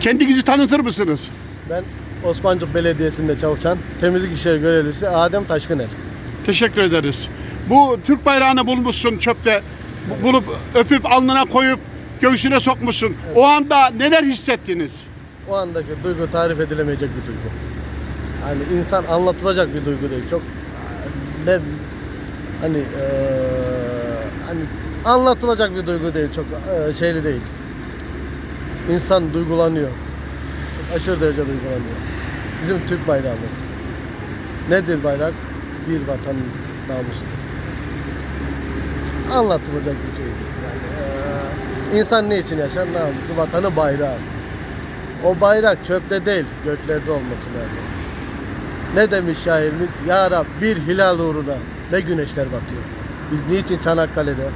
Kendinizi tanıtır mısınız? Ben Osmancık Belediyesi'nde çalışan temizlik işleri görevlisi Adem Taşkıner. Teşekkür ederiz. Bu Türk bayrağını bulmuşsun çöpte. Bu- Bulup öpüp alnına koyup göğsüne sokmuşsun. O anda neler hissettiniz? O andaki duygu tarif edilemeyecek bir duygu. Hani insan anlatılacak bir duygu değil. Çok ne hani eee, hani anlatılacak bir duygu değil. Çok eee, şeyli değil. İnsan duygulanıyor. Çok aşırı derece duygulanıyor. Bizim Türk bayrağımız. Nedir bayrak? Bir vatanın namusudur. Anlatılacak bir şey değil. Yani, eee, insan ne için yaşar? Namusu, vatanı, bayrağı. O bayrak çöpte değil, göklerde olması lazım. Ne demiş şairimiz? Ya Rab bir hilal uğruna ne güneşler batıyor. Biz niçin Çanakkale'de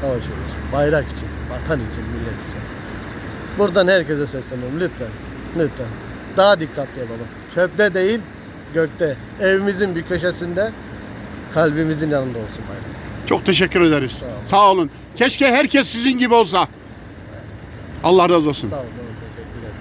savaşıyoruz? Bayrak için, vatan için, millet için. Buradan herkese sesleniyorum lütfen. Lütfen. Daha dikkatli olalım. Çöpte değil, gökte. Evimizin bir köşesinde, kalbimizin yanında olsun bayrak. Çok teşekkür ederiz. Sağ olun. Sağ olun. Keşke herkes sizin gibi olsa. Allah razı olsun. Sağ olun. Teşekkür ederim.